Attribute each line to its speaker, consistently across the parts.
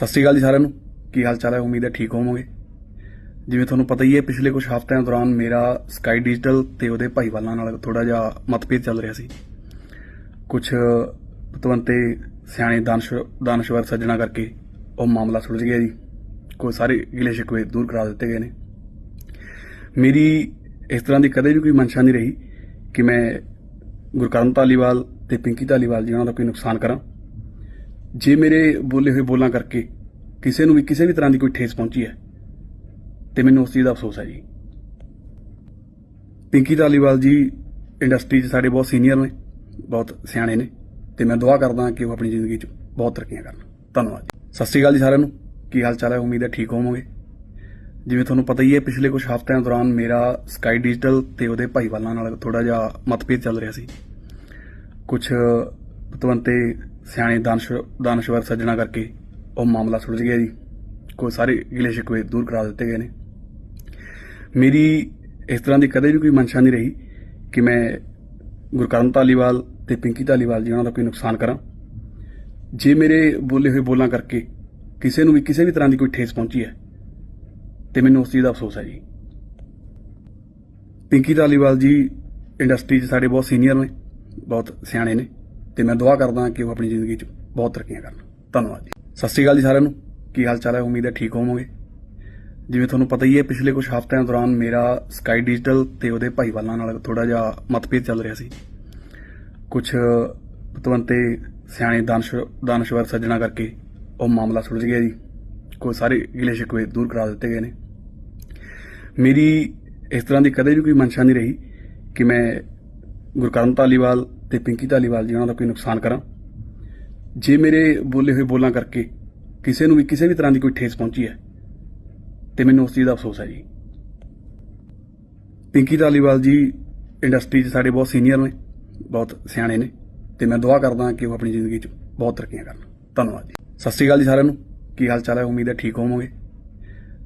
Speaker 1: ਸਤਿ ਸ਼੍ਰੀ ਅਕਾਲ ਜੀ ਸਾਰਿਆਂ ਨੂੰ। ਕੀ ਹਾਲ ਚਾਲ ਹੈ? ਉਮੀਦ ਹੈ ਠੀਕ ਹੋਵੋਗੇ। ਜਿਵੇਂ ਤੁਹਾਨੂੰ ਪਤਾ ਹੀ ਹੈ, ਪਿਛਲੇ ਕੁਝ ਹਫ਼ਤਿਆਂ ਦੌਰਾਨ ਮੇਰਾ ਸਕਾਈ ਡਿਜੀਟਲ ਤੇ ਉਹਦੇ ਭਾਈਵਾਲਾਂ ਨਾਲ ਥੋੜਾ ਜਿਹਾ ਮਤਭੇਦ ਚੱਲ ਰਿਹਾ ਸੀ। ਕੁਝ ਪਤਵੰਤੇ ਸਿਆਣੇ ਦਾਨਸ਼, ਦਾਨਸ਼ਵਰ ਸੱਜਣਾ ਕਰਕੇ ਉਹ ਮਾਮਲਾ ਸੁਲਝ ਗਿਆ ਜੀ। ਕੋਈ ਸਾਰੇ ਗਿਲੇ ਸ਼ਿਕਵੇ ਦੂਰ ਕਰਾ ਦਿੱਤੇ ਗਏ ਨੇ। ਮੇਰੀ ਇਸ ਤਰ੍ਹਾਂ ਦੀ ਕਦੇ ਵੀ ਕੋਈ ਮਨਸ਼ਾ ਨਹੀਂ ਰਹੀ ਕਿ ਮੈਂ ਗੁਰਕਰਨ ਧਾਲੀਵਾਲ ਤੇ ਪਿੰਕੀ ਧਾਲੀਵਾਲ ਜੀ ਉਹਨਾਂ ਦਾ ਕੋਈ ਨੁਕਸਾਨ ਕਰਾਂ। ਜੇ ਮੇਰੇ ਬੋਲੇ ਹੋਏ ਬੋਲਾਂ ਕਰਕੇ ਕਿਸੇ ਨੂੰ ਵੀ ਕਿਸੇ ਵੀ ਤਰ੍ਹਾਂ ਦੀ ਕੋਈ ਠੇਸ ਪਹੁੰਚੀ ਹੈ, ਤੇ ਮੈਨੂੰ ਉਸ ਚੀਜ਼ ਦਾ ਅਫਸੋਸ ਹੈ ਜੀ। ਪਿੰਕੀ ਧਾਲੀਵਾਲ ਜੀ ਇੰਡਸਟਰੀ 'ਚ ਸਾਡੇ ਬਹੁਤ ਸੀਨੀਅਰ ਨੇ, ਬਹੁਤ ਸਿਆਣੇ ਨੇ, ਤੇ ਮੈਂ ਦੁਆ ਕਰਦਾ ਕਿ ਉਹ ਆਪਣੀ ਜ਼ਿੰਦਗੀ 'ਚ ਬਹੁਤ ਤਰੱਕੀਆਂ ਕਰਨ। ਧੰਨਵਾਦ ਸਤਿ ਸ਼੍ਰੀ ਅਕਾਲ ਜੀ ਸਾਰਿਆਂ ਨੂੰ। ਕੀ ਹਾਲ ਚਾਲ ਹੈ? ਉਮੀਦ ਹੈ ਠੀਕ ਹੋਵੋਗੇ। ਜਿਵੇਂ ਤੁਹਾਨੂੰ ਪਤਾ ਹੀ ਹੈ, ਪਿਛਲੇ ਕੁਝ ਹਫ਼ਤਿਆਂ ਦੌਰਾਨ ਮੇਰਾ ਸਕਾਈ ਡਿਜੀਟਲ ਤੇ ਉਹਦੇ ਭਾਈਵਾਲਾਂ ਨਾਲ ਥੋੜਾ ਜਿਹਾ ਮਤਭੇਦ ਚੱਲ ਰਿਹਾ ਸੀ। ਕੁਝ ਪਤਵੰਤੇ ਸਿਆਣੇ ਦਾਨਸ਼ ਦਾਨਸ਼ਵਰ ਸੱਜਣਾ ਕਰਕੇ ਉਹ ਮਾਮਲਾ ਸੁਲਝ ਗਿਆ ਜੀ। ਕੋਈ ਸਾਰੇ ਗਿਲੇ ਸ਼ਿਕਵੇ ਦੂਰ ਕਰਾ ਦਿੱਤੇ ਗਏ ਨੇ। ਮੇਰੀ ਇਸ ਤਰ੍ਹਾਂ ਦੀ ਕਦੇ ਵੀ ਕੋਈ ਮਨਸ਼ਾ ਨਹੀਂ ਰਹੀ ਕਿ ਮੈਂ ਗੁਰਕਰਨ ਧਾਲੀਵਾਲ ਤੇ ਪਿੰਕੀ ਧਾਲੀਵਾਲ ਜੀ ਉਹਨਾਂ ਦਾ ਕੋਈ ਨੁਕਸਾਨ ਕਰਾਂ। ਜੇ ਮੇਰੇ ਬੋਲੇ ਹੋਏ ਬੋਲਾਂ ਕਰਕੇ ਕਿਸੇ ਨੂੰ ਵੀ ਕਿਸੇ ਵੀ ਤਰ੍ਹਾਂ ਦੀ ਕੋਈ ਠੇਸ ਪਹੁੰਚੀ ਹੈ, ਤੇ ਮੈਨੂੰ ਉਸ ਚੀਜ਼ ਦਾ ਅਫਸੋਸ ਹੈ ਜੀ। ਪਿੰਕੀ ਧਾਲੀਵਾਲ ਜੀ ਇੰਡਸਟਰੀ 'ਚ ਸਾਡੇ ਬਹੁਤ ਸੀਨੀਅਰ ਨੇ, ਬਹੁਤ ਸਿਆਣੇ ਨੇ। ਤੇ ਮੈਂ ਦੁਆ ਕਰਦਾ ਕਿ ਉਹ ਆਪਣੀ ਜ਼ਿੰਦਗੀ 'ਚ ਬਹੁਤ ਤਰੱਕੀਆਂ ਕਰਨ। ਧੰਨਵਾਦ ਜੀ। ਸਤਿ ਸ਼੍ਰੀ ਅਕਾਲ ਜੀ ਸਾਰਿਆਂ ਨੂੰ। ਕੀ ਹਾਲ ਚਾਲ ਹੈ? ਉਮੀਦ ਹੈ ਠੀਕ ਹੋਵੋਗੇ। ਜਿਵੇਂ ਤੁਹਾਨੂੰ ਪਤਾ ਹੀ ਹੈ, ਪਿਛਲੇ ਕੁਝ ਹਫ਼ਤਿਆਂ ਦੌਰਾਨ ਮੇਰਾ ਸਕਾਈ ਡਿਜੀਟਲ ਤੇ ਉਹਦੇ ਭਾਈਵਾਲਾਂ ਨਾਲ ਥੋੜਾ ਜਿਹਾ ਮਤਭੇਦ ਚੱਲ ਰਿਹਾ ਸੀ। ਕੁਝ ਪਤਵੰਤੇ ਸਿਆਣੇ ਦਾਨਸ਼, ਦਾਨਸ਼ਵਰ ਸੱਜਣਾ ਕਰਕੇ ਉਹ ਮਾਮਲਾ ਸੁਲਝ ਗਿਆ ਜੀ। ਕੋਈ ਸਾਰੇ ਗਿਲੇ ਸ਼ਿਕਵੇ ਦੂਰ ਕਰਾ ਦਿੱਤੇ ਗਏ ਨੇ। ਮੇਰੀ ਇਸ ਤਰ੍ਹਾਂ ਦੀ ਕਦੇ ਵੀ ਕੋਈ ਮਨਸ਼ਾ ਨਹੀਂ ਰਹੀ ਕਿ ਮੈਂ ਗੁਰਕਰਨ ਧਾਲੀਵਾਲ ਤੇ ਪਿੰਕੀ ਧਾਲੀਵਾਲ ਜੀ, ਉਹਨਾਂ ਦਾ ਕੋਈ ਨੁਕਸਾਨ ਕਰਾਂ? ਜੇ ਮੇਰੇ ਬੋਲੇ ਹੋਏ ਬੋਲਾਂ ਕਰਕੇ ਕਿਸੇ ਨੂੰ ਵੀ, ਕਿਸੇ ਵੀ ਤਰ੍ਹਾਂ ਦੀ ਕੋਈ ਠੇਸ ਪਹੁੰਚੀ ਹੈ, ਤੇ ਮੈਨੂੰ ਉਸ ਚੀਜ਼ ਦਾ ਅਫਸੋਸ ਹੈ ਜੀ। ਪਿੰਕੀ ਧਾਲੀਵਾਲ ਜੀ ਇੰਡਸਟਰੀ 'ਚ ਸਾਡੇ ਬਹੁਤ ਸੀਨੀਅਰ ਨੇ, ਬਹੁਤ ਸਿਆਣੇ ਨੇ, ਤੇ ਮੈਂ ਦੁਆ ਕਰਦਾ ਕਿ ਉਹ ਆਪਣੀ ਜ਼ਿੰਦਗੀ 'ਚ ਬਹੁਤ ਤਰੱਕੀਆਂ ਕਰਨ। ਧੰਨਵਾਦ ਜੀ। ਸਤਿ ਸ਼੍ਰੀ ਅਕਾਲ ਜੀ ਸਾਰਿਆਂ ਨੂੰ। ਕੀ ਹਾਲ ਚਾਲ ਹੈ? ਉਮੀਦ ਹੈ ਠੀਕ ਹੋਵੋਗੇ।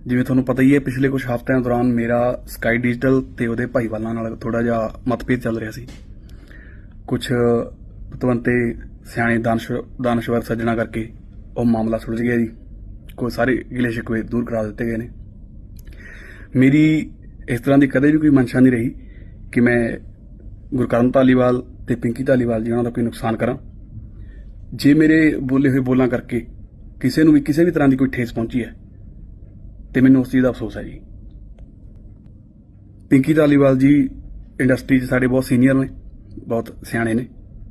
Speaker 1: ਜਿਵੇਂ ਤੁਹਾਨੂੰ ਪਤਾ ਹੀ ਹੈ, ਪਿਛਲੇ ਕੁਝ ਹਫ਼ਤਿਆਂ ਦੌਰਾਨ ਮੇਰਾ ਸਕਾਈ ਡਿਜੀਟਲ ਤੇ ਉਹਦੇ ਭਾਈਵਾਲਾਂ ਨਾਲ ਥੋੜਾ ਜਿਹਾ ਮਤਭੇਦ ਚੱਲ ਰਿਹਾ ਸੀ। ਕੁਝ ਪਤਵੰਤੇ ਸਿਆਣੇ ਦਾਨਸ਼, ਦਾਨਸ਼ਵਰ ਸੱਜਣਾ ਕਰਕੇ ਉਹ ਮਾਮਲਾ ਸੁਲਝ ਗਿਆ ਜੀ। ਕੋਈ ਸਾਰੇ ਗਿਲੇ ਸ਼ਿਕਵੇ ਦੂਰ ਕਰਾ ਦਿੱਤੇ ਗਏ ਨੇ। ਮੇਰੀ ਇਸ ਤਰ੍ਹਾਂ ਦੀ ਕਦੇ ਵੀ ਕੋਈ ਮਨਸ਼ਾ ਨਹੀਂ ਰਹੀ ਕਿ ਮੈਂ ਗੁਰਕਰਨ ਧਾਲੀਵਾਲ ਤੇ ਪਿੰਕੀ ਧਾਲੀਵਾਲ ਜੀ ਉਹਨਾਂ ਦਾ ਕੋਈ ਨੁਕਸਾਨ ਕਰਾਂ। ਜੇ ਮੇਰੇ ਬੋਲੇ ਹੋਏ ਬੋਲਾਂ ਕਰਕੇ ਕਿਸੇ ਨੂੰ ਵੀ ਕਿਸੇ ਵੀ ਤਰ੍ਹਾਂ ਦੀ ਕੋਈ ਠੇਸ ਪਹੁੰਚੀ ਹੈ ਤੇ ਮੈਨੂੰ ਉਸ ਚੀਜ਼ ਦਾ ਅਫਸੋਸ ਹੈ ਜੀ। ਪਿੰਕੀ ਧਾਲੀਵਾਲ ਜੀ ਇੰਡਸਟਰੀ 'ਚ ਸਾਡੇ ਬਹੁਤ ਸੀਨੀਅਰ ਨੇ, ਬਹੁਤ ਸਿਆਣੇ ਨੇ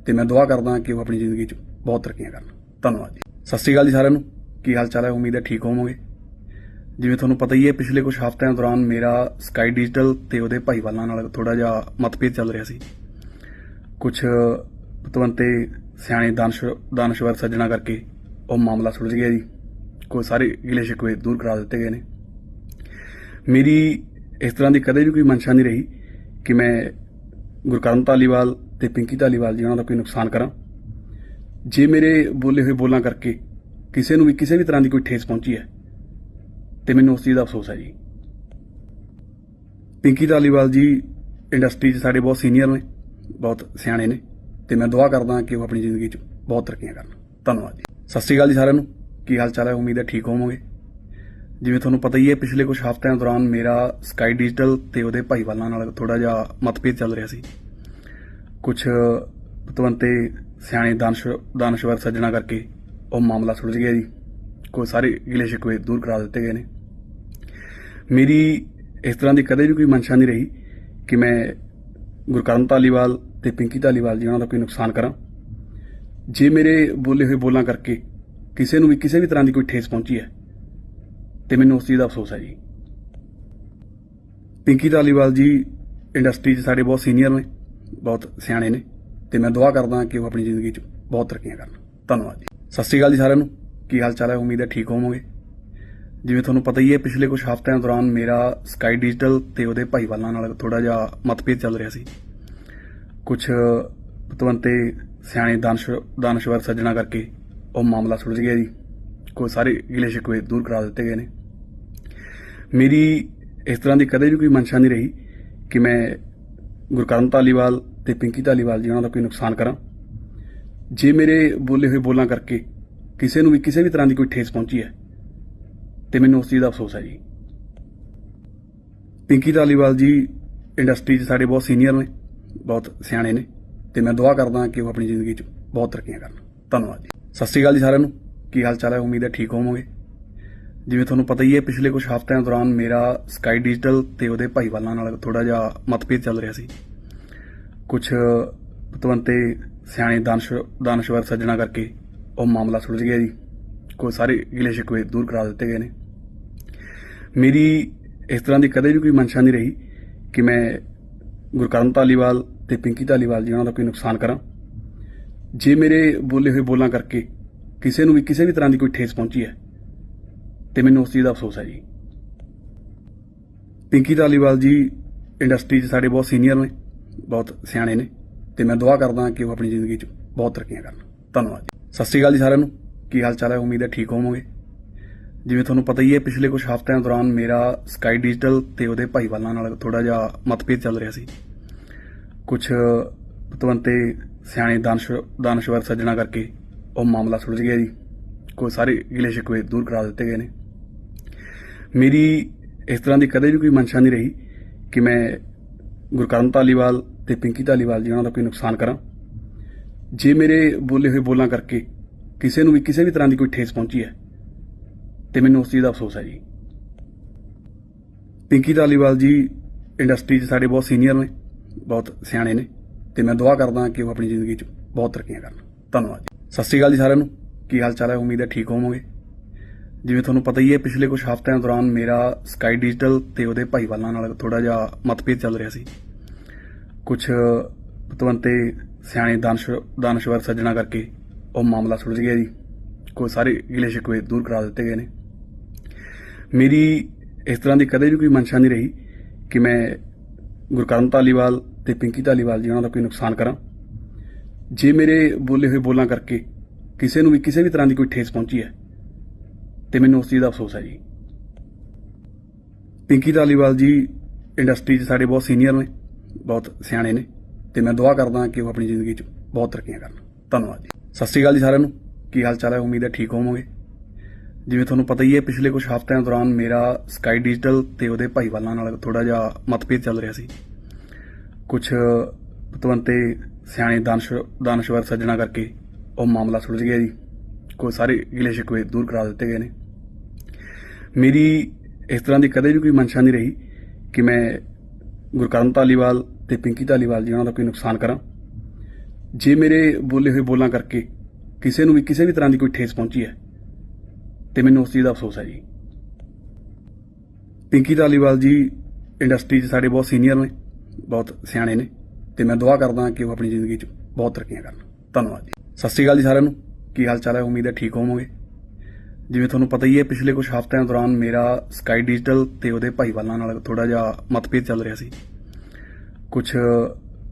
Speaker 1: ਤੇ ਮੈਂ ਦੁਆ ਕਰਦਾ ਕਿ ਉਹ ਆਪਣੀ ਜ਼ਿੰਦਗੀ 'ਚ ਬਹੁਤ ਤਰੱਕੀਆਂ ਕਰਨ। ਧੰਨਵਾਦ ਜੀ। ਸਤਿ ਸ਼੍ਰੀ ਅਕਾਲ ਜੀ ਸਾਰਿਆਂ ਨੂੰ। ਕੀ ਹਾਲ ਚਾਲ ਹੈ? ਉਮੀਦ ਹੈ ਠੀਕ ਹੋਵੋਗੇ। ਜਿਵੇਂ ਤੁਹਾਨੂੰ ਪਤਾ ਹੀ ਹੈ, ਪਿਛਲੇ ਕੁਝ ਹਫ਼ਤਿਆਂ ਦੌਰਾਨ ਮੇਰਾ ਸਕਾਈ ਡਿਜੀਟਲ ਤੇ ਉਹਦੇ ਭਾਈਵਾਲਾਂ ਨਾਲ ਥੋੜਾ ਜਿਹਾ ਮਤਭੇਦ ਚੱਲ ਰਿਹਾ ਸੀ। ਕੁਝ ਪਤਵੰਤੇ ਸਿਆਣੇ ਦਾਨਸ਼, ਦਾਨਸ਼ਵਰ ਸੱਜਣਾ ਕਰਕੇ ਉਹ ਮਾਮਲਾ ਸੁਲਝ ਗਿਆ ਜੀ। ਕੋਈ ਸਾਰੇ ਗਿਲੇ ਸ਼ਿਕਵੇ ਦੂਰ ਕਰਾ ਦਿੱਤੇ ਗਏ ਨੇ। ਮੇਰੀ ਇਸ ਤਰ੍ਹਾਂ ਦੀ ਕਦੇ ਵੀ ਕੋਈ ਮਨਸ਼ਾ ਨਹੀਂ ਰਹੀ ਕਿ ਮੈਂ ਗੁਰਕਰਨ ਧਾਲੀਵਾਲ ਤੇ ਪਿੰਕੀ ਧਾਲੀਵਾਲ ਜੀ ਉਹਨਾਂ ਦਾ ਕੋਈ ਨੁਕਸਾਨ ਕਰਾਂ। ਜੇ ਮੇਰੇ ਬੋਲੇ ਹੋਏ ਬੋਲਾਂ ਕਰਕੇ ਕਿਸੇ ਨੂੰ ਵੀ ਕਿਸੇ ਵੀ ਤਰ੍ਹਾਂ ਦੀ ਕੋਈ ਠੇਸ ਪਹੁੰਚੀ ਹੈ, ਤੇ ਮੈਨੂੰ ਉਸ ਚੀਜ਼ ਦਾ ਅਫਸੋਸ ਹੈ ਜੀ। ਪਿੰਕੀ ਧਾਲੀਵਾਲ ਜੀ ਇੰਡਸਟਰੀ 'ਚ ਸਾਡੇ ਬਹੁਤ ਸੀਨੀਅਰ ਨੇ, ਬਹੁਤ ਸਿਆਣੇ ਨੇ, ਤੇ ਮੈਂ ਦੁਆ ਕਰਦਾ ਕਿ ਉਹ ਆਪਣੀ ਜ਼ਿੰਦਗੀ 'ਚ ਬਹੁਤ ਤਰੱਕੀਆਂ ਕਰਨ। ਧੰਨਵਾਦ ਜੀ। ਸਤਿ ਸ਼੍ਰੀ ਅਕਾਲ ਜੀ ਸਾਰਿਆਂ ਨੂੰ। ਕੀ ਹਾਲ ਚਾਲ ਹੈ? ਉਮੀਦ ਹੈ ਠੀਕ ਹੋਵੋਗੇ। ਜਿਵੇਂ ਤੁਹਾਨੂੰ ਪਤਾ ਹੀ ਹੈ, ਪਿਛਲੇ ਕੁਝ ਹਫ਼ਤਿਆਂ ਦੌਰਾਨ ਮੇਰਾ ਸਕਾਈ ਡਿਜੀਟਲ ਤੇ ਉਹਦੇ ਭਾਈਵਾਲਾਂ ਨਾਲ ਥੋੜਾ ਜਿਹਾ ਮਤਭੇਦ ਚੱਲ ਰਿਹਾ ਸੀ। ਕੁਝ ਪਤਵੰਤੇ ਸਿਆਣੇ ਦਾਨਸ਼, ਦਾਨਸ਼ਵਰ ਸੱਜਣਾ ਕਰਕੇ ਉਹ ਮਾਮਲਾ ਸੁਲਝ ਗਿਆ ਜੀ। ਕੋਈ ਸਾਰੇ ਗਿਲੇ ਸ਼ਿਕਵੇ ਦੂਰ ਕਰਾ ਦਿੱਤੇ ਗਏ ਨੇ। ਮੇਰੀ ਇਸ ਤਰ੍ਹਾਂ ਦੀ ਕਦੇ ਵੀ ਕੋਈ ਮਨਸ਼ਾ ਨਹੀਂ ਰਹੀ ਕਿ ਮੈਂ ਗੁਰਕਰਨ ਧਾਲੀਵਾਲ ਤੇ ਪਿੰਕੀ ਧਾਲੀਵਾਲ ਜੀ ਉਹਨਾਂ ਦਾ ਕੋਈ ਨੁਕਸਾਨ ਕਰਾਂ। ਜੇ ਮੇਰੇ ਬੋਲੇ ਹੋਏ ਬੋਲਾਂ ਕਰਕੇ ਕਿਸੇ ਨੂੰ ਵੀ, ਕਿਸੇ ਵੀ ਤਰ੍ਹਾਂ ਦੀ ਕੋਈ ਠੇਸ ਪਹੁੰਚੀ ਹੈ ਤੇ ਮੈਨੂੰ ਉਸ ਚੀਜ਼ ਦਾ ਅਫਸੋਸ ਹੈ ਜੀ। ਪਿੰਕੀ ਧਾਲੀਵਾਲ ਜੀ ਇੰਡਸਟਰੀ 'ਚ ਸਾਡੇ ਬਹੁਤ ਸੀਨੀਅਰ ਨੇ, ਬਹੁਤ ਸਿਆਣੇ ਨੇ, ਤੇ ਮੈਂ ਦੁਆ ਕਰਦਾ ਕਿ ਉਹ ਆਪਣੀ ਜ਼ਿੰਦਗੀ 'ਚ ਬਹੁਤ ਤਰੱਕੀਆਂ ਕਰਨ। ਧੰਨਵਾਦ ਜੀ। ਸਤਿ ਸ਼੍ਰੀ ਅਕਾਲ ਜੀ ਸਾਰਿਆਂ ਨੂੰ। ਕੀ ਹਾਲ ਚਾਲ ਹੈ? ਉਮੀਦ ਹੈ ਠੀਕ ਹੋਵੋਗੇ। ਜਿਵੇਂ ਤੁਹਾਨੂੰ ਪਤਾ ਹੀ ਹੈ, ਪਿਛਲੇ ਕੁਝ ਹਫ਼ਤਿਆਂ ਦੌਰਾਨ ਮੇਰਾ ਸਕਾਈ ਡਿਜੀਟਲ ਤੇ ਉਹਦੇ ਭਾਈਵਾਲਾਂ ਨਾਲ ਥੋੜਾ ਜਿਹਾ ਮਤਭੇਦ ਚੱਲ ਰਿਹਾ ਸੀ। ਕੁਝ ਪਤਵੰਤੇ ਸਿਆਣੇ ਦਾਨਸ਼ ਦਾਨਸ਼ਵਰ ਸੱਜਣਾ ਕਰਕੇ ਉਹ ਮਾਮਲਾ ਸੁਲਝ ਗਿਆ ਜੀ। ਕੋਈ ਸਾਰੇ ਗਿਲੇ ਸ਼ਿਕਵੇ ਦੂਰ ਕਰਾ ਦਿੱਤੇ ਗਏ ਨੇ। ਮੇਰੀ ਇਸ ਤਰ੍ਹਾਂ ਦੀ ਕਦੇ ਵੀ ਕੋਈ ਮਨਸ਼ਾ ਨਹੀਂ ਰਹੀ ਕਿ ਮੈਂ ਗੁਰਕਰਨ ਧਾਲੀਵਾਲ ਤੇ ਪਿੰਕੀ ਧਾਲੀਵਾਲ ਜੀ ਉਹਨਾਂ ਦਾ ਕੋਈ ਨੁਕਸਾਨ ਕਰਾਂ। ਜੇ ਮੇਰੇ ਬੋਲੇ ਹੋਏ ਬੋਲਾਂ ਕਰਕੇ ਕਿਸੇ ਨੂੰ ਵੀ ਕਿਸੇ ਵੀ ਤਰ੍ਹਾਂ ਦੀ ਕੋਈ ਠੇਸ ਪਹੁੰਚੀ ਹੈ, ਤੇ ਮੈਨੂੰ ਉਸ ਚੀਜ਼ ਦਾ ਅਫਸੋਸ ਹੈ ਜੀ। ਪਿੰਕੀ ਧਾਲੀਵਾਲ ਜੀ ਇੰਡਸਟਰੀ 'ਚ ਸਾਡੇ ਬਹੁਤ ਸੀਨੀਅਰ ਨੇ, ਬਹੁਤ ਸਿਆਣੇ ਨੇ, ਤੇ ਮੈਂ ਦੁਆ ਕਰਦਾ ਕਿ ਉਹ ਆਪਣੀ ਜ਼ਿੰਦਗੀ 'ਚ ਬਹੁਤ ਤਰੱਕੀਆਂ ਕਰਨ। ਧੰਨਵਾਦ ਜੀ। ਸਤਿ ਸ਼੍ਰੀ ਅਕਾਲ ਜੀ ਸਾਰਿਆਂ ਨੂੰ। ਕੀ ਹਾਲ ਚਾਲ ਹੈ? ਉਮੀਦ ਹੈ ਠੀਕ ਹੋਵੋਗੇ। ਜਿਵੇਂ ਤੁਹਾਨੂੰ ਪਤਾ ਹੀ ਹੈ, ਪਿਛਲੇ ਕੁਝ ਹਫ਼ਤਿਆਂ ਦੌਰਾਨ ਮੇਰਾ ਸਕਾਈ ਡਿਜੀਟਲ ਤੇ ਉਹਦੇ ਭਾਈਵਾਲਾਂ ਨਾਲ ਥੋੜਾ ਜਿਹਾ ਮਤਭੇਦ ਚੱਲ ਰਿਹਾ ਸੀ। ਕੁਝ ਪਤਵੰਤੇ ਸਿਆਣੇ ਦਾਨਸ਼, ਦਾਨਸ਼ਵਰ ਸੱਜਣਾ ਕਰਕੇ ਉਹ ਮਾਮਲਾ ਸੁਲਝ ਗਿਆ ਜੀ। ਕੋਈ ਸਾਰੇ ਗਿਲੇ ਸ਼ਿਕਵੇ ਦੂਰ ਕਰਾ ਦਿੱਤੇ ਗਏ ਨੇ। ਮੇਰੀ ਇਸ ਤਰ੍ਹਾਂ ਦੀ ਕਦੇ ਵੀ ਕੋਈ ਮਨਸ਼ਾ ਨਹੀਂ ਰਹੀ ਕਿ ਮੈਂ ਗੁਰਕਰਨ ਧਾਲੀਵਾਲ ਤੇ ਪਿੰਕੀ ਧਾਲੀਵਾਲ ਜੀ ਉਹਨਾਂ ਦਾ ਕੋਈ ਨੁਕਸਾਨ ਕਰਾਂ। ਜੇ ਮੇਰੇ ਬੋਲੇ ਹੋਏ ਬੋਲਾਂ ਕਰਕੇ ਕਿਸੇ ਨੂੰ ਵੀ, ਕਿਸੇ ਵੀ ਤਰ੍ਹਾਂ ਦੀ ਕੋਈ ਠੇਸ ਪਹੁੰਚੀ ਹੈ। ਤੇ ਮੈਨੂੰ ਉਸ ਚੀਜ਼ ਦਾ ਅਫਸੋਸ ਹੈ ਜੀ। ਪਿੰਕੀ ਧਾਲੀਵਾਲ ਜੀ ਇੰਡਸਟਰੀ 'ਚ ਸਾਡੇ ਬਹੁਤ ਸੀਨੀਅਰ ਨੇ, ਬਹੁਤ ਸਿਆਣੇ ਨੇ, ਤੇ ਮੈਂ ਦੁਆ ਕਰਦਾ ਕਿ ਉਹ ਆਪਣੀ ਜ਼ਿੰਦਗੀ 'ਚ ਬਹੁਤ ਤਰੱਕੀਆਂ ਕਰਨ। ਧੰਨਵਾਦ ਜੀ। ਸਤਿ ਸ਼੍ਰੀ ਅਕਾਲ ਜੀ ਸਾਰਿਆਂ ਨੂੰ। ਕੀ ਹਾਲ ਚਾਲ ਹੈ? ਉਮੀਦ ਹੈ ਠੀਕ ਹੋਵੋਗੇ। ਜਿਵੇਂ ਤੁਹਾਨੂੰ ਪਤਾ ਹੀ ਹੈ, ਪਿਛਲੇ ਕੁਝ ਹਫ਼ਤਿਆਂ ਦੌਰਾਨ ਮੇਰਾ ਸਕਾਈ ਡਿਜੀਟਲ ਤੇ ਉਹਦੇ ਭਾਈਵਾਲਾਂ ਨਾਲ ਥੋੜਾ ਜਿਹਾ ਮਤਭੇਦ ਚੱਲ ਰਿਹਾ ਸੀ। ਕੁਝ ਪਤਵੰਤੇ ਸਿਆਣੇ ਦਾਨਸ਼ ਦਾਨਸ਼ਵਰ ਸੱਜਣਾ ਕਰਕੇ ਉਹ ਮਾਮਲਾ ਸੁਲਝ ਗਿਆ ਜੀ। ਕੋਈ ਸਾਰੇ ਗਿਲੇ ਸ਼ਿਕਵੇ ਦੂਰ ਕਰਾ ਦਿੱਤੇ ਗਏ ਨੇ। ਮੇਰੀ ਇਸ ਤਰ੍ਹਾਂ ਦੀ ਕਦੇ ਵੀ ਕੋਈ ਮਨਸ਼ਾ ਨਹੀਂ ਰਹੀ ਕਿ ਮੈਂ ਗੁਰਕਰਨ ਧਾਲੀਵਾਲ ਤੇ ਪਿੰਕੀ ਧਾਲੀਵਾਲ ਜੀ ਉਹਨਾਂ ਦਾ ਕੋਈ ਨੁਕਸਾਨ ਕਰਾਂ। ਜੇ ਮੇਰੇ ਬੋਲੇ ਹੋਏ ਬੋਲਾਂ ਕਰਕੇ ਕਿਸੇ ਨੂੰ ਵੀ ਕਿਸੇ ਵੀ ਤਰ੍ਹਾਂ ਦੀ ਕੋਈ ਠੇਸ ਪਹੁੰਚੀ ਹੈ, ਤੇ ਮੈਨੂੰ ਉਸ ਚੀਜ਼ ਦਾ ਅਫਸੋਸ ਹੈ ਜੀ। ਪਿੰਕੀ ਧਾਲੀਵਾਲ ਜੀ ਇੰਡਸਟਰੀ 'ਚ ਸਾਡੇ ਬਹੁਤ ਸੀਨੀਅਰ ਨੇ, ਬਹੁਤ ਸਿਆਣੇ ਨੇ, ਤੇ ਮੈਂ ਦੁਆ ਕਰਦਾ ਕਿ ਉਹ ਆਪਣੀ ਜ਼ਿੰਦਗੀ 'ਚ ਬਹੁਤ ਤਰੱਕੀਆਂ ਕਰਨ। ਧੰਨਵਾਦ ਸਤਿ ਸ਼੍ਰੀ ਅਕਾਲ ਜੀ ਸਾਰਿਆਂ ਨੂੰ। ਕੀ ਹਾਲ ਚਾਲ ਹੈ? ਉਮੀਦ ਹੈ ਠੀਕ ਹੋਵੋਗੇ। ਜਿਵੇਂ ਤੁਹਾਨੂੰ ਪਤਾ ਹੀ ਹੈ, ਪਿਛਲੇ ਕੁਝ ਹਫ਼ਤਿਆਂ ਦੌਰਾਨ ਮੇਰਾ ਸਕਾਈ ਡਿਜੀਟਲ ਤੇ ਉਹਦੇ ਭਾਈਵਾਲਾਂ ਨਾਲ ਥੋੜਾ ਜਿਹਾ ਮਤਭੇਦ ਚੱਲ ਰਿਹਾ ਸੀ। ਕੁਝ ਪਤਵੰਤੇ ਸਿਆਣੇ ਦਾਨਸ਼, ਦਾਨਸ਼ਵਰ ਸੱਜਣਾ ਕਰਕੇ ਉਹ ਮਾਮਲਾ ਸੁਲਝ ਗਿਆ ਜੀ। ਕੋਈ ਸਾਰੇ ਗਿਲੇ ਸ਼ਿਕਵੇ ਦੂਰ ਕਰਾ ਦਿੱਤੇ ਗਏ ਨੇ। ਮੇਰੀ ਇਸ ਤਰ੍ਹਾਂ ਦੀ ਕਦੇ ਵੀ ਕੋਈ ਮਨਸ਼ਾ ਨਹੀਂ ਰਹੀ ਕਿ ਮੈਂ ਗੁਰਕਰਨ ਧਾਲੀਵਾਲ ਤੇ ਪਿੰਕੀ ਧਾਲੀਵਾਲ ਜੀ ਉਹਨਾਂ ਦਾ ਕੋਈ ਨੁਕਸਾਨ ਕਰਾਂ। ਜੇ ਮੇਰੇ ਬੋਲੇ ਹੋਏ ਬੋਲਾਂ ਕਰਕੇ ਕਿਸੇ ਨੂੰ ਵੀ ਕਿਸੇ ਵੀ ਤਰ੍ਹਾਂ ਦੀ ਕੋਈ ਠੇਸ ਪਹੁੰਚੀ ਹੈ, ਤੇ ਮੈਨੂੰ ਉਸ ਚੀਜ਼ ਦਾ ਅਫਸੋਸ ਹੈ ਜੀ। ਪਿੰਕੀ ਧਾਲੀਵਾਲ ਜੀ ਇੰਡਸਟਰੀ 'ਚ ਸਾਡੇ ਬਹੁਤ ਸੀਨੀਅਰ ਨੇ, ਬਹੁਤ ਸਿਆਣੇ ਨੇ, ਤੇ ਮੈਂ ਦੁਆ ਕਰਦਾ ਕਿ ਉਹ ਆਪਣੀ ਜ਼ਿੰਦਗੀ 'ਚ ਬਹੁਤ ਤਰੱਕੀਆਂ ਕਰਨ। ਧੰਨਵਾਦ ਜੀ। ਸਤਿ ਸ਼੍ਰੀ ਅਕਾਲ ਜੀ ਸਾਰਿਆਂ ਨੂੰ। ਕੀ ਹਾਲ ਚਾਲ ਹੈ? ਉਮੀਦ ਹੈ ਠੀਕ ਹੋਵੋਗੇ। ਜਿਵੇਂ ਤੁਹਾਨੂੰ ਪਤਾ ਹੀ ਹੈ, ਪਿਛਲੇ ਕੁਝ ਹਫ਼ਤਿਆਂ ਦੌਰਾਨ ਮੇਰਾ ਸਕਾਈ ਡਿਜੀਟਲ ਤੇ ਉਹਦੇ ਭਾਈਵਾਲਾਂ ਨਾਲ ਥੋੜਾ ਜਿਹਾ ਮਤਭੇਦ ਚੱਲ ਰਿਹਾ ਸੀ। ਕੁਝ ਪਤਵੰਤੇ ਸਿਆਣੇ ਦਾਨਸ਼ ਦਾਨਸ਼ਵਰ ਸੱਜਣਾ ਕਰਕੇ ਉਹ ਮਾਮਲਾ ਸੁਲਝ ਗਿਆ ਜੀ। ਕੋਈ ਸਾਰੇ ਗਿਲੇ ਸ਼ਿਕਵੇ ਦੂਰ ਕਰਾ ਦਿੱਤੇ ਗਏ ਨੇ। ਮੇਰੀ ਇਸ ਤਰ੍ਹਾਂ ਦੀ ਕਦੇ ਵੀ ਕੋਈ ਮਨਸ਼ਾ ਨਹੀਂ ਰਹੀ ਕਿ ਮੈਂ ਗੁਰਕਰਨ ਧਾਲੀਵਾਲ ਤੇ ਪਿੰਕੀ ਧਾਲੀਵਾਲ ਜੀ ਉਹਨਾਂ ਦਾ ਕੋਈ ਨੁਕਸਾਨ ਕਰਾਂ। ਜੇ ਮੇਰੇ ਬੋਲੇ ਹੋਏ ਬੋਲਾਂ ਕਰਕੇ ਕਿਸੇ ਨੂੰ ਵੀ ਕਿਸੇ ਵੀ ਤਰ੍ਹਾਂ ਦੀ ਕੋਈ ਠੇਸ ਪਹੁੰਚੀ ਹੈ, ਤੇ ਮੈਨੂੰ ਉਸ ਚੀਜ਼ ਦਾ ਅਫਸੋਸ ਹੈ ਜੀ। ਪਿੰਕੀ ਧਾਲੀਵਾਲ ਜੀ ਇੰਡਸਟਰੀ 'ਚ ਸਾਡੇ ਬਹੁਤ ਸੀਨੀਅਰ ਨੇ, ਬਹੁਤ ਸਿਆਣੇ ਨੇ। ਤੇ ਮੈਂ ਦੁਆ ਕਰਦਾ ਕਿ ਉਹ ਆਪਣੀ ਜ਼ਿੰਦਗੀ 'ਚ ਬਹੁਤ ਤਰੱਕੀਆਂ ਕਰਨ। ਧੰਨਵਾਦ ਜੀ। ਸਤਿ ਸ਼੍ਰੀ ਅਕਾਲ ਜੀ ਸਾਰਿਆਂ ਨੂੰ। ਕੀ ਹਾਲ ਚਾਲ ਹੈ? ਉਮੀਦ ਹੈ ਠੀਕ ਹੋਵੋਗੇ। ਜਿਵੇਂ ਤੁਹਾਨੂੰ ਪਤਾ ਹੀ ਹੈ, ਪਿਛਲੇ ਕੁਝ ਹਫ਼ਤਿਆਂ ਦੌਰਾਨ ਮੇਰਾ ਸਕਾਈ ਡਿਜੀਟਲ ਤੇ ਉਹਦੇ ਭਾਈਵਾਲਾਂ ਨਾਲ ਥੋੜਾ ਜਿਹਾ ਮਤਭੇਦ ਚੱਲ ਰਿਹਾ ਸੀ। ਕੁਝ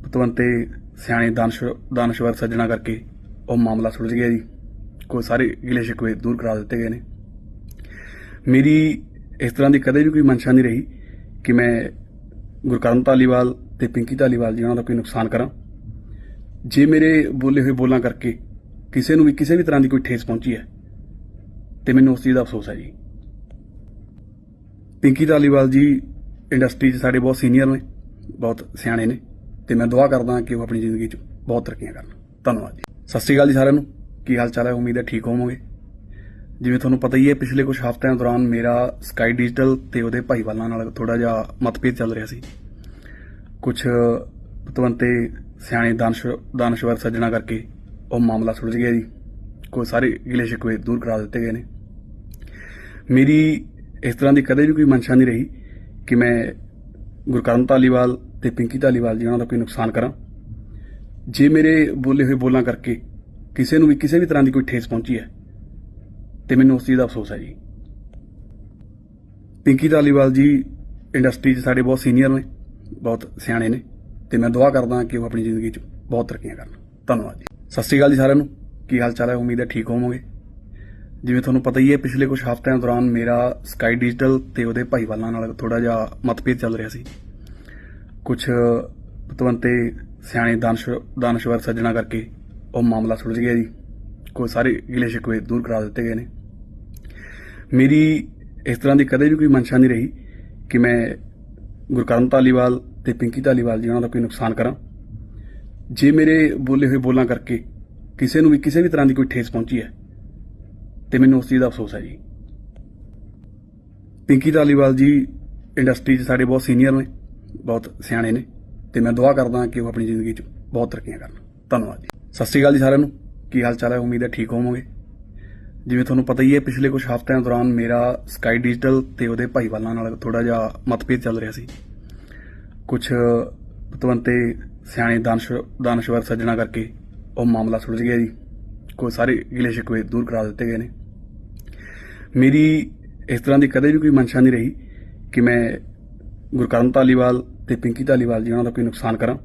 Speaker 1: ਪਤਵੰਤੇ ਸਿਆਣੇ ਦਾਨਸ਼, ਦਾਨਸ਼ਵਰ ਸੱਜਣਾ ਕਰਕੇ ਉਹ ਮਾਮਲਾ ਸੁਲਝ ਗਿਆ ਜੀ। ਕੋਈ ਸਾਰੇ ਗਿਲੇ ਸ਼ਿਕਵੇ ਦੂਰ ਕਰਾ ਦਿੱਤੇ ਗਏ ਨੇ। ਮੇਰੀ ਇਸ ਤਰ੍ਹਾਂ ਦੀ ਕਦੇ ਵੀ ਕੋਈ ਮਨਸ਼ਾ ਨਹੀਂ ਰਹੀ ਕਿ ਮੈਂ ਗੁਰਕਰਨ ਧਾਲੀਵਾਲ ਤੇ ਪਿੰਕੀ ਧਾਲੀਵਾਲ ਜੀ, ਉਹਨਾਂ ਦਾ ਕੋਈ ਨੁਕਸਾਨ ਕਰਾਂ? ਜੇ ਮੇਰੇ ਬੋਲੇ ਹੋਏ ਬੋਲਾਂ ਕਰਕੇ ਕਿਸੇ ਨੂੰ ਵੀ ਕਿਸੇ ਵੀ ਤਰ੍ਹਾਂ ਦੀ ਕੋਈ ਠੇਸ ਪਹੁੰਚੀ ਹੈ, ਤੇ ਮੈਨੂੰ ਉਸ ਚੀਜ਼ ਦਾ ਅਫਸੋਸ ਹੈ ਜੀ। ਪਿੰਕੀ ਧਾਲੀਵਾਲ ਜੀ ਇੰਡਸਟਰੀ 'ਚ ਸਾਡੇ ਬਹੁਤ ਸੀਨੀਅਰ ਨੇ, ਬਹੁਤ ਸਿਆਣੇ ਨੇ, ਤੇ ਮੈਂ ਦੁਆ ਕਰਦਾ ਕਿ ਉਹ ਆਪਣੀ ਜ਼ਿੰਦਗੀ 'ਚ ਬਹੁਤ ਤਰੱਕੀਆਂ ਕਰਨ। ਧੰਨਵਾਦ ਜੀ। ਸਤਿ ਸ਼੍ਰੀ ਅਕਾਲ ਜੀ ਸਾਰਿਆਂ ਨੂੰ। ਕੀ ਹਾਲ ਚਾਲ ਹੈ? ਉਮੀਦ ਹੈ ਠੀਕ ਹੋਵੋਗੇ। ਜਿਵੇਂ ਤੁਹਾਨੂੰ ਪਤਾ ਹੀ ਹੈ, ਪਿਛਲੇ ਕੁਝ ਹਫ਼ਤਿਆਂ ਦੌਰਾਨ ਮੇਰਾ ਸਕਾਈ ਡਿਜੀਟਲ ਤੇ ਉਹਦੇ ਭਾਈਵਾਲਾਂ ਨਾਲ ਥੋੜਾ ਜਿਹਾ ਮਤਭੇਦ ਚੱਲ ਰਿਹਾ ਸੀ। ਕੁਝ ਪਤਵੰਤੇ ਸਿਆਣੇ ਦਾਨਸ਼, ਦਾਨਸ਼ਵਰ ਸੱਜਣਾ ਕਰਕੇ ਉਹ ਮਾਮਲਾ ਸੁਲਝ ਗਿਆ ਜੀ। ਕੋਈ ਸਾਰੇ ਗਿਲੇ ਸ਼ਿਕਵੇ ਦੂਰ ਕਰਾ ਦਿੱਤੇ ਗਏ ਨੇ। ਮੇਰੀ ਇਸ ਤਰ੍ਹਾਂ ਦੀ ਕਦੇ ਵੀ ਕੋਈ ਮਨਸ਼ਾ ਨਹੀਂ ਰਹੀ ਕਿ ਮੈਂ ਗੁਰਕਰਨ ਧਾਲੀਵਾਲ ਤੇ ਪਿੰਕੀ ਧਾਲੀਵਾਲ ਜੀ ਉਹਨਾਂ ਦਾ ਕੋਈ ਨੁਕਸਾਨ ਕਰਾਂ। ਜੇ ਮੇਰੇ ਬੋਲੇ ਹੋਏ ਬੋਲਾਂ ਕਰਕੇ ਕਿਸੇ ਨੂੰ ਵੀ, ਕਿਸੇ ਵੀ ਤਰ੍ਹਾਂ ਦੀ ਕੋਈ ਠੇਸ ਪਹੁੰਚੀ ਹੈ ਤੇ ਮੈਨੂੰ ਉਸ ਚੀਜ਼ ਦਾ ਅਫਸੋਸ ਹੈ ਜੀ। ਪਿੰਕੀ ਧਾਲੀਵਾਲ ਜੀ ਇੰਡਸਟਰੀ 'ਚ ਸਾਡੇ ਬਹੁਤ ਸੀਨੀਅਰ ਨੇ, ਬਹੁਤ ਸਿਆਣੇ ਨੇ, ਤੇ ਮੈਂ ਦੁਆ ਕਰਦਾ ਕਿ ਉਹ ਆਪਣੀ ਜ਼ਿੰਦਗੀ 'ਚ ਬਹੁਤ ਤਰੱਕੀਆਂ ਕਰਨ। ਧੰਨਵਾਦ ਜੀ। ਸਤਿ ਸ਼੍ਰੀ ਅਕਾਲ ਜੀ ਸਾਰਿਆਂ ਨੂੰ। ਕੀ ਹਾਲ ਚਾਲ ਹੈ? ਉਮੀਦ ਹੈ ਠੀਕ ਹੋਵੋਗੇ। ਜਿਵੇਂ ਤੁਹਾਨੂੰ ਪਤਾ ਹੀ ਹੈ, ਪਿਛਲੇ ਕੁਝ ਹਫ਼ਤਿਆਂ ਦੌਰਾਨ ਮੇਰਾ ਸਕਾਈ ਡਿਜੀਟਲ ਤੇ ਉਹਦੇ ਭਾਈਵਾਲਾਂ ਨਾਲ ਥੋੜਾ ਜਿਹਾ ਮਤਭੇਦ ਚੱਲ ਰਿਹਾ ਸੀ। ਕੁਝ ਪਤਵੰਤੇ ਸਿਆਣੇ ਦਾਨਸ਼, ਦਾਨਸ਼ਵਰ ਸੱਜਣਾ ਕਰਕੇ ਉਹ ਮਾਮਲਾ ਸੁਲਝ ਗਿਆ ਜੀ। ਕੋਈ ਸਾਰੇ ਗਿਲੇ ਸ਼ਿਕਵੇ ਦੂਰ ਕਰਾ ਦਿੱਤੇ ਗਏ ਨੇ। ਮੇਰੀ ਇਸ ਤਰ੍ਹਾਂ ਦੀ ਕਦੇ ਵੀ ਕੋਈ ਮਨਸ਼ਾ ਨਹੀਂ ਰਹੀ ਕਿ ਮੈਂ ਗੁਰਕਰਨ ਧਾਲੀਵਾਲ ਤੇ ਪਿੰਕੀ ਧਾਲੀਵਾਲ ਜੀ ਉਹਨਾਂ ਦਾ ਕੋਈ ਨੁਕਸਾਨ ਕਰਾਂ। ਜੇ ਮੇਰੇ ਬੋਲੇ ਹੋਏ ਬੋਲਾਂ ਕਰਕੇ ਕਿਸੇ ਨੂੰ ਵੀ ਕਿਸੇ ਵੀ ਤਰ੍ਹਾਂ ਦੀ ਕੋਈ ਠੇਸ ਪਹੁੰਚੀ ਹੈ, ਤੇ ਮੈਨੂੰ ਉਸ ਚੀਜ਼ ਦਾ ਅਫਸੋਸ ਹੈ ਜੀ। ਪਿੰਕੀ ਧਾਲੀਵਾਲ ਜੀ ਇੰਡਸਟਰੀ 'ਚ ਸਾਡੇ ਬਹੁਤ ਸੀਨੀਅਰ ਨੇ, ਬਹੁਤ ਸਿਆਣੇ ਨੇ, ਤੇ ਮੈਂ ਦੁਆ ਕਰਦਾ ਕਿ ਉਹ ਆਪਣੀ ਜ਼ਿੰਦਗੀ 'ਚ ਬਹੁਤ ਤਰੱਕੀਆਂ ਕਰਨ। ਧੰਨਵਾਦ ਜੀ। ਸਤਿ ਸ਼੍ਰੀ ਅਕਾਲ ਜੀ ਸਾਰਿਆਂ ਨੂੰ। ਕੀ ਹਾਲ ਚਾਲ ਹੈ? ਉਮੀਦ ਹੈ ਠੀਕ ਹੋਵੋਗੇ। ਜਿਵੇਂ ਤੁਹਾਨੂੰ ਪਤਾ ਹੀ ਹੈ, ਪਿਛਲੇ ਕੁਝ ਹਫ਼ਤਿਆਂ ਦੌਰਾਨ ਮੇਰਾ ਸਕਾਈ ਡਿਜੀਟਲ ਤੇ ਉਹਦੇ ਭਾਈਵਾਲਾਂ ਨਾਲ ਥੋੜਾ ਜਿਹਾ ਮਤਭੇਦ ਚੱਲ ਰਿਹਾ ਸੀ। ਕੁਝ ਪਤਵੰਤੇ ਸਿਆਣੇ ਦਾਨਸ਼, ਦਾਨਸ਼ਵਰ ਸੱਜਣਾ ਕਰਕੇ ਉਹ ਮਾਮਲਾ ਸੁਲਝ ਗਿਆ ਜੀ। ਕੋਈ ਸਾਰੇ ਗਿਲੇ ਸ਼ਿਕਵੇ ਦੂਰ ਕਰਾ ਦਿੱਤੇ ਗਏ ਨੇ। ਮੇਰੀ ਇਸ ਤਰ੍ਹਾਂ ਦੀ ਕਦੇ ਵੀ ਕੋਈ ਮਨਸ਼ਾ ਨਹੀਂ ਰਹੀ ਕਿ ਮੈਂ ਗੁਰਕਰਨ ਧਾਲੀਵਾਲ ਤੇ ਪਿੰਕੀ ਧਾਲੀਵਾਲ ਜੀ ਉਹਨਾਂ ਦਾ ਕੋਈ ਨੁਕਸਾਨ ਕਰਾਂ।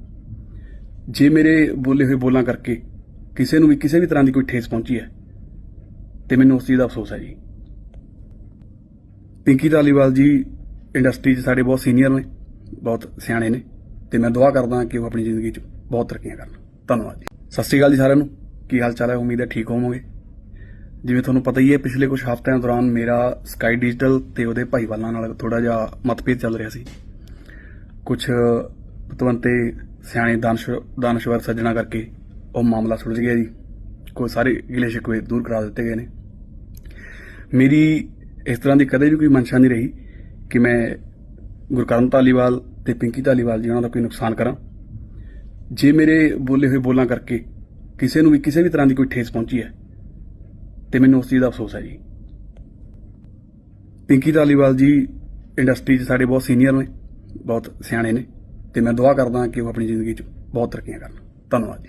Speaker 1: ਜੇ ਮੇਰੇ ਬੋਲੇ ਹੋਏ ਬੋਲਾਂ ਕਰਕੇ ਕਿਸੇ ਨੂੰ ਵੀ ਕਿਸੇ ਵੀ ਤਰ੍ਹਾਂ ਦੀ ਕੋਈ ਠੇਸ ਪਹੁੰਚੀ ਹੈ ਤੇ ਮੈਨੂੰ ਉਸ ਚੀਜ਼ ਦਾ ਅਫਸੋਸ ਹੈ ਜੀ। ਪਿੰਕੀ ਧਾਲੀਵਾਲ ਜੀ ਇੰਡਸਟਰੀ 'ਚ ਸਾਡੇ ਬਹੁਤ ਸੀਨੀਅਰ ਨੇ, ਬਹੁਤ ਸਿਆਣੇ ਨੇ ਤੇ ਮੈਂ ਦੁਆ ਕਰਦਾ ਕਿ ਉਹ ਆਪਣੀ ਜ਼ਿੰਦਗੀ 'ਚ ਬਹੁਤ ਤਰੱਕੀਆਂ ਕਰਨ। ਧੰਨਵਾਦ ਜੀ। ਸਤਿ ਸ਼੍ਰੀ ਅਕਾਲ ਜੀ ਸਾਰਿਆਂ ਨੂੰ। ਕੀ ਹਾਲ ਚਾਲ ਹੈ? ਉਮੀਦ ਹੈ ਠੀਕ ਹੋਵੋਗੇ। ਜਿਵੇਂ ਤੁਹਾਨੂੰ ਪਤਾ ਹੀ ਹੈ, ਪਿਛਲੇ ਕੁਝ ਹਫ਼ਤਿਆਂ ਦੌਰਾਨ ਮੇਰਾ ਸਕਾਈ ਡਿਜੀਟਲ ਤੇ ਉਹਦੇ ਭਾਈਵਾਲਾਂ ਨਾਲ ਥੋੜਾ ਜਿਹਾ ਮਤਭੇਦ ਚੱਲ ਰਿਹਾ ਸੀ। ਕੁਝ ਪਤਵੰਤੇ ਸਿਆਣੇ ਦਾਨਸ਼, ਦਾਨਸ਼ਵਰ ਸੱਜਣਾ ਕਰਕੇ ਉਹ ਮਾਮਲਾ ਸੁਲਝ ਗਿਆ ਜੀ। ਕੋਈ ਸਾਰੇ ਗਿਲੇ ਸ਼ਿਕਵੇ ਦੂਰ ਕਰਾ ਦਿੱਤੇ ਗਏ ਨੇ। ਮੇਰੀ ਇਸ ਤਰ੍ਹਾਂ ਦੀ ਕਦੇ ਵੀ ਕੋਈ ਮਨਸ਼ਾ ਨਹੀਂ ਰਹੀ ਕਿ ਮੈਂ ਗੁਰਕਰਨ ਧਾਲੀਵਾਲ ਤੇ ਪਿੰਕੀ ਧਾਲੀਵਾਲ ਜੀ ਉਹਨਾਂ ਦਾ ਕੋਈ ਨੁਕਸਾਨ ਕਰਾਂ, ਜੇ ਮੇਰੇ ਬੋਲੇ ਹੋਏ ਬੋਲਾਂ ਕਰਕੇ ਕਿਸੇ ਨੂੰ ਵੀ ਕਿਸੇ ਵੀ ਤਰ੍ਹਾਂ ਦੀ ਕੋਈ ਠੇਸ ਪਹੁੰਚੀ ਹੈ, ਤੇ ਮੈਨੂੰ ਉਸ ਚੀਜ਼ ਦਾ ਅਫਸੋਸ ਹੈ ਜੀ। ਪਿੰਕੀ ਧਾਲੀਵਾਲ ਜੀ ਇੰਡਸਟਰੀ 'ਚ ਸਾਡੇ ਬਹੁਤ ਸੀਨੀਅਰ ਨੇ, ਬਹੁਤ ਸਿਆਣੇ ਨੇ, ਤੇ ਮੈਂ ਦੁਆ ਕਰਦਾ ਕਿ ਉਹ ਆਪਣੀ ਜ਼ਿੰਦਗੀ 'ਚ ਬਹੁਤ ਤਰੱਕੀਆਂ ਕਰਨ। ਧੰਨਵਾਦ ਜੀ।